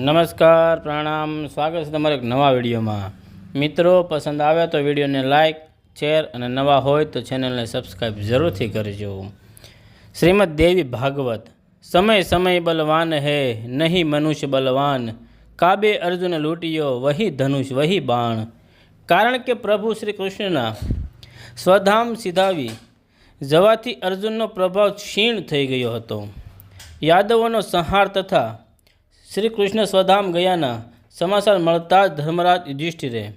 નમસ્કાર, પ્રણામ. સ્વાગત છે તમારા એક નવા વિડીયોમાં. મિત્રો, પસંદ આવે તો વિડીયોને લાઇક શેર અને નવા હોય તો ચેનલને સબસ્ક્રાઈબ જરૂરથી કરજો. શ્રીમદ દેવી ભાગવત. સમય સમય બલવાન હે, નહીં મનુષ્ય બલવાન. કાબે અર્જુન લૂંટ્યો, વહી ધનુષ, વહી બાણ. કારણ કે પ્રભુ શ્રી કૃષ્ણના સ્વધામ સિધાવી જવાથી અર્જુનનો પ્રભાવ ક્ષીણ થઈ ગયો હતો. યાદવોનો સંહાર તથા શ્રી કૃષ્ણ સ્વધામ ગયાના સમાચાર મળતા જ ધર્મરાજ યુધિષ્ઠિરે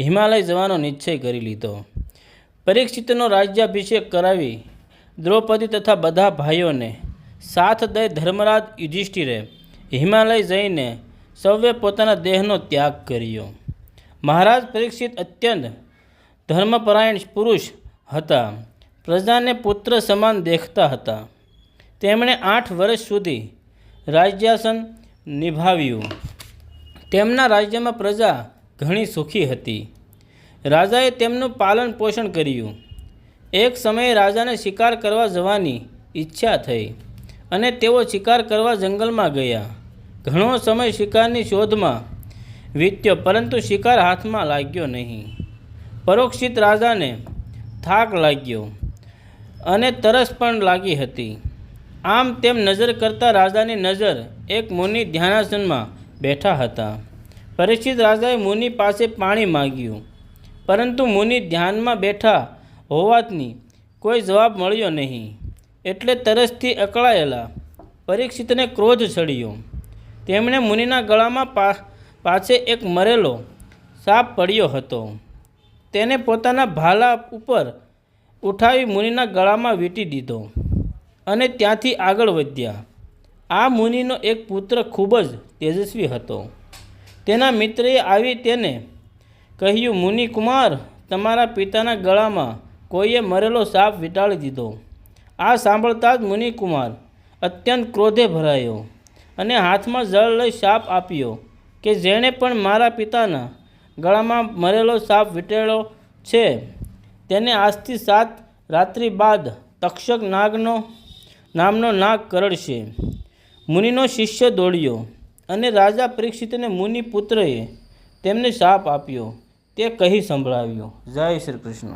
હિમાલય જવાનો નિશ્ચય કરી લીધો. પરીક્ષિતનો રાજ્યાભિષેક કરાવી દ્રૌપદી તથા બધા ભાઈઓને સાથ દઈ ધર્મરાજ યુધિષ્ઠિરે હિમાલય જઈને સૌએ પોતાના દેહનો ત્યાગ કર્યો. મહારાજ પરીક્ષિત અત્યંત ધર્મપરાયણ પુરુષ હતા. પ્રજાને પુત્ર સમાન દેખતા હતા. તેમણે આઠ વર્ષ સુધી રાજ્યાસન નિભાવ્યું. તેમના રાજ્યમાં પ્રજા ઘણી સુખી હતી. રાજાએ તેમનું પાલન પોષણ કર્યું. એક સમયે રાજાને શિકાર કરવા જવાની ઈચ્છા થઈ અને તેઓ શિકાર કરવા જંગલમાં ગયા. ઘણો સમય શિકારની શોધમાં વીત્યો, પરંતુ શિકાર હાથમાં લાગ્યો નહીં. પરોક્ષિત રાજાને થાક લાગ્યો અને તરસ પણ લાગી હતી. આમ તેમ નજર કરતા રાજાની નજર એક મુનિ ધ્યાનાસનમાં બેઠા હતા. પરિચિત રાજાએ મુનિ પાસે પાણી માગ્યું. પરંતુ મુનિ ધ્યાનમાં બેઠા હોવાથી કોઈ જવાબ મળ્યો નહીં. એટલે તરસથી અકળાયેલા પરીક્ષિતને ક્રોધ ચડ્યો. તેમણે મુનિના ગળામાં પા પાછે એક મરેલો સાપ પડ્યો હતો. તેને પોતાના ભાલા ઉપર ઉઠાવી મુનિના ગળામાં વીંટી દીધો. અને ત્યાંથી આગળ વધ્યા. આ મુનિનો એક પુત્ર ખૂબ જ તેજસ્વી હતો. તેના મિત્રએ આવી તેને કહ્યું મુનિકુમાર તમારા પિતાના ગળામાં કોઈએ મરેલો સાપ વીંટાળી દીધો. આ સાંભળતા જ મુનિકુમાર અત્યંત ક્રોધે ભરાયો અને હાથમાં જળ લઈ સાપ આપ્યો કે જેણે પણ મારા પિતાના ગળામાં મરેલો સાપ વીંટેલો છે. તેને આજથી સાત રાત્રિ બાદ તક્ષક નાગનો નામનો નાગ કરડશે મુનિનો શિષ્ય દોડ્યો અને રાજા પરીક્ષિતને મુનિ પુત્રએ તેમને શાપ આપ્યો. તે કહી સંભળાવ્યો, જય શ્રી કૃષ્ણ.